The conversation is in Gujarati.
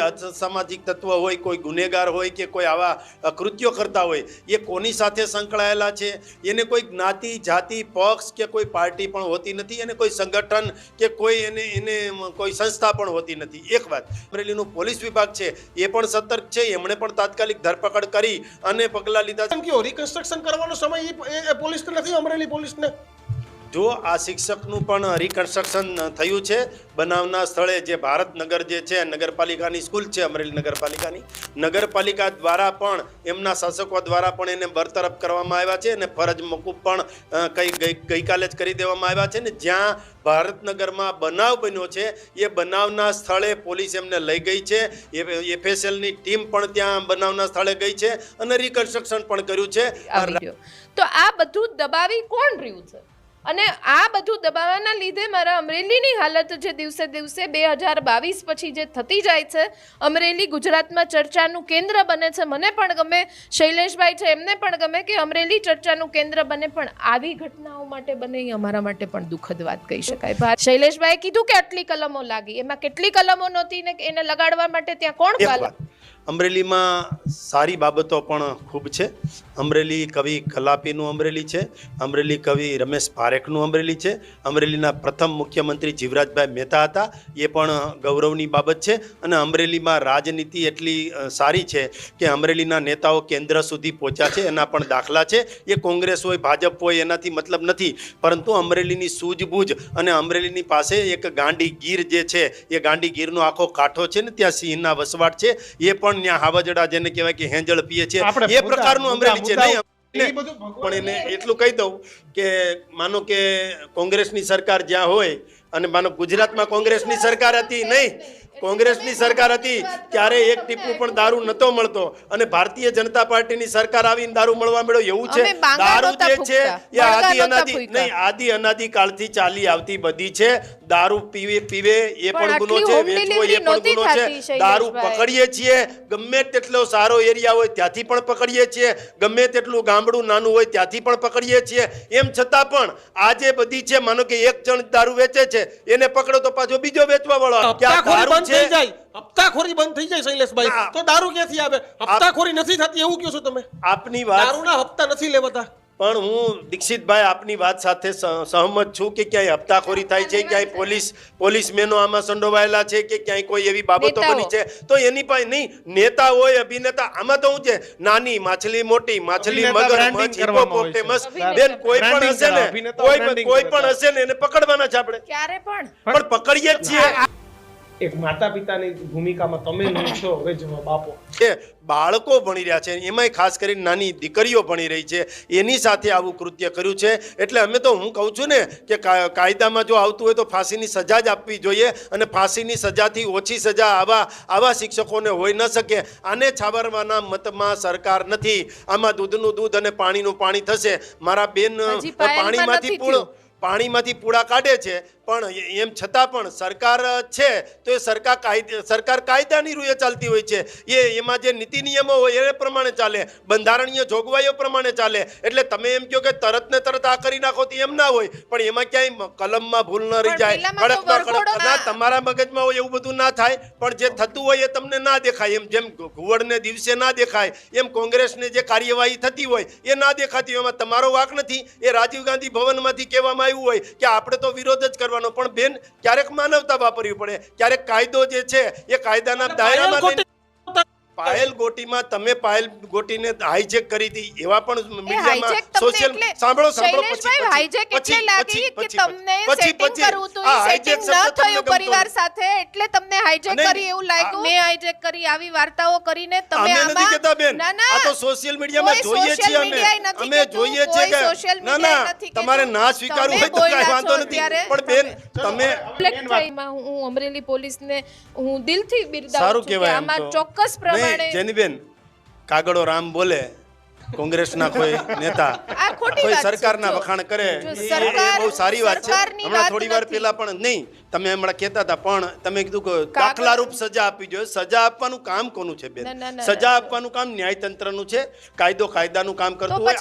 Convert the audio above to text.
અસામાજિક તત્વ હોય, કોઈ ગુનેગાર હોય કે કોઈ આવા કૃત્યો કરતા હોય, એ કોની સાથે સંકળાયેલા છે? એને કોઈ જ્ઞાતિ, જાતિ, પક્ષ કે કોઈ પાર્ટી પણ હોતી નથી અને કોઈ સંગઠન કે કોઈ એને એને કોઈ સંસ્થા પણ હોતી નથી. એક વાત, અમરેલીનું પોલીસ વિભાગ છે, એ પણ સતર્ક છે, એમણે પણ તાત્કાલિક ધરપકડ કરી અને પગલાં લીધા કેમ કે રિકન્સ્ટ્રક્શન કરવાનો સમય એ પોલીસને નથી, અમરેલી પોલીસને? જો આ શિક્ષકનું પણ રિકન્સ્ટ્રક્શન થયું છે, બનાવના સ્થળે જે ભારતનગર જે છે, નગરપાલિકાની સ્કૂલ છે, અમરેલી નગરપાલિકાની, નગરપાલિકા દ્વારા પણ, એમના શાસકો દ્વારા પણ એને બરતરફ કરવામાં આવ્યા છે અને ફરજ મોકૂફ પણ કઈ ગઈ, ગઈકાલે જ કરી દેવામાં આવ્યા છે ને જ્યાં ભારતનગરમાં બનાવ બન્યો છે, એ બનાવના સ્થળે પોલીસ એમને લઈ ગઈ છે એફએસએલની ટીમ પણ ત્યાં બનાવના સ્થળે ગઈ છે અને રિકન્સ્ટ્રક્શન પણ કર્યું છે. તો આ બધું દબાવી કોણ રહ્યું છે? અને આ બધું દબાવવાના લીધે મારા અમરેલીની હાલત જે દિવસે દિવસે બે હજાર બાવીસ પછી જે થતી જાય છે અમરેલી ગુજરાતમાં ચર્ચાનું કેન્દ્ર બને છે. મને પણ ગમે શૈલેષભાઈ છે એમને પણ ગમે કે અમરેલી ચર્ચાનું કેન્દ્ર બને પણ આવી ઘટનાઓ માટે બને એ અમારા માટે પણ દુઃખદ વાત કહી શકાય. શૈલેષભાઈએ કીધું કે આટલી કલમો લાગી. એમાં કેટલી કલમો નહોતી ને એને લગાડવા માટે ત્યાં કોણ અમરેલીમાં સારી બાબતો પણ ખૂબ છે. અમરેલી કવિ કલાપીનું અમરેલી છે. અમરેલી કવિ રમેશ પારેખનું અમરેલી છે. અમરેલીના પ્રથમ મુખ્યમંત્રી જીવરાજભાઈ મહેતા હતા. એ પણ ગૌરવની બાબત છે અને અમરેલીમાં રાજનીતિ એટલી સારી છે કે અમરેલીના નેતાઓ કેન્દ્ર સુધી પહોંચ્યા છે, એના પણ દાખલા છે. એ કોંગ્રેસ હોય, ભાજપ હોય, એનાથી મતલબ નથી. પરંતુ અમરેલીની સૂઝબૂઝ અને અમરેલીની પાસે એક ગાંડી ગીર જે છે, એ ગાંડી ગીરનો આખો કાંઠો છે ને ત્યાં સિંહના વસવાટ છે. એ પણ ત્યાં હાવાજડા જેને કહેવાય કે હેંજળ પીએ છે એ પ્રકારનું અમરેલી છે. નહીં પણ એને એટલું કહી દઉં કે માનો કે કોંગ્રેસની સરકાર જ્યાં હોય અને માનો ગુજરાતમાં કોંગ્રેસની સરકાર હતી નહીં કોંગ્રેસની સરકાર હતી ત્યારે એક ટીપું પણ દારૂ નતો મળતો. અને ભારતીય જનતા પાર્ટીની સરકાર આવીને દારૂ મળવા મળ્યો એવું છે? દારૂ જે છે એ આદિ અનાદિ નહીં આદિ અનાદિ કાળથી ચાલી આવતી બધી છે. દારૂ પીવે પીવે એ પણ ગુનો છે વેચવો એ પણ ગુનો છે. દારૂ પકડીએ છીએ ગમે તેટલો સારો એરિયા હોય ત્યાંથી પણ પકડીએ છીએ ગમે તેટલું ગામડું નાનું હોય ત્યાંથી પણ પકડીએ છીએ. એમ છતાં પણ આ જે બધી છે માનો કે એક જણ દારૂ વેચે છે એને પકડો તો પાછો બીજો વેચવા વાળો કે આ દારૂ છે થઈ જાય. હપ્તાખોરી બંધ થઈ જાય શૈલેષભાઈ. તો દારૂ ક્યાંથી આવે? હપ્તાખોરી નથી થતી એવું કહો છો તમે? આપની વાત દારૂના હપ્તા નથી લેવાતા. પણ હું દીક્ષિતભાઈ આપની વાત સાથે સહમત છું કે ક્યાંય હપ્તાખોરી થાય છે ક્યાંય પોલીસ પોલીસમેનો આમાં સંડોવાયેલા છે કે ક્યાંય કોઈ એવી બાબતો બની છે. તો એની પાસે નહીં નેતા હોય અભિનેતા આમાં તો હું છે નાની માછલી મોટી માછલી મગર. અભિનેતા બેન કોઈ પણ હશે ને કોઈ કોઈ પણ હશે ને એને પકડવાના છે આપણે. ક્યારે પણ. પણ પકડીએ જ છીએ. એક માતા પિતાની ભૂમિકામાં તમે નહીં છો. હવે જવાબ આપો. કે બાળકો ભણી રહ્યા છે એમાંય ખાસ કરીને નાની દીકરીઓ ભણી રહી છે એની સાથે આવું કૃત્ય કર્યું છે. એટલે અમે તો હું કહું છું ને કે કાયદામાં જો આવતું હોય તો ફાંસીની સજા જ આપવી જોઈએ અને ફાંસીની સજાથી ઓછી સજા આવા આવા શિક્ષકોને હોઈ ન શકે. આને છાવરવાના મતમાં સરકાર નથી. આમાં દૂધનું દૂધ અને પાણીનું પાણી થશે. મારા બેન પાણીમાંથી થયું. પાણીમાંથી પૂળા કાઢે છે પણ એમ છતાં પણ સરકાર છે તો એ સરકાર કાયદે સરકાર કાયદાની રૂએ ચાલતી હોય છે. એ એમાં જે નીતિ નિયમો હોય એ પ્રમાણે ચાલે બંધારણીય જોગવાઈઓ પ્રમાણે ચાલે. એટલે તમે એમ કહો કે તરત ને તરત આ કરી નાખો તો એમ ના હોય પણ એમાં ક્યાંય કલમમાં ભૂલ ન રહી જાય કડકમાં કડક. ના તમારા મગજમાં હોય એવું બધું ના થાય પણ જે થતું હોય એ તમને ના દેખાય. એમ જેમ ઘુવડને દિવસે ના દેખાય એમ કોંગ્રેસને જે કાર્યવાહી થતી હોય એ ના દેખાતી હોય. એમાં તમારો વાક નથી. એ રાજીવ ગાંધી ભવનમાંથી કહેવામાં આવ્યું હોય કે આપણે તો વિરોધ જ કરવાનો. પણ બેન ક્યારેક માનવતા વાપરવી પડે. ક્યારેક કાયદો જે છે એ કાયદાના દાયરામાં પાયલ ગોટીમાં તમે પાયલ ગોટીને હાઈજેક કરી હતી એવા પણ મીડિયામાં સોશિયલ સાંભળો સાંભળો પછી હાઈજેક એટલે લાગી કે તમને સેટિંગ કરવું તો setting ન થયું પરિવાર સાથે એટલે તમને હાઈજેક કરી એવું લાગ્યું? મેં હાઈજેક કરી આવી વાર્તાઓ કરીને તમે આમાં- કહેતા બેન. આ તો સોશિયલ મીડિયામાં જોઈએ છીએ અમે. અમે જોઈએ છીએ કે ના ના તમારે ના સ્વીકારવું હોય તો કાઈ વાંધો નથી. પણ બેન તમે હું અમરેલી પોલીસને હું દિલથી બિરદાવું છું કે આમાં ચોક્કસ પ્રમાણે નહીં જેનીબેન કાગડો રામ બોલે કોંગ્રેસના કોઈ નેતા કોઈ સરકારના વખાણ કરે એ- બહુ સારી વાત છે. હમણાં થોડી વાર. પહેલા પણ નહીં તમે હમણાં કહેતા હતા પણ તમે કીધું કે દાખલારૂપ સજા આપવી જોઈએ. સજા આપવાનું કામ કોનું છે બેન? સજા આપવાનું કામ ન્યાયતંત્રનું છે. કાયદો કાયદાનું કામ કરતું હોય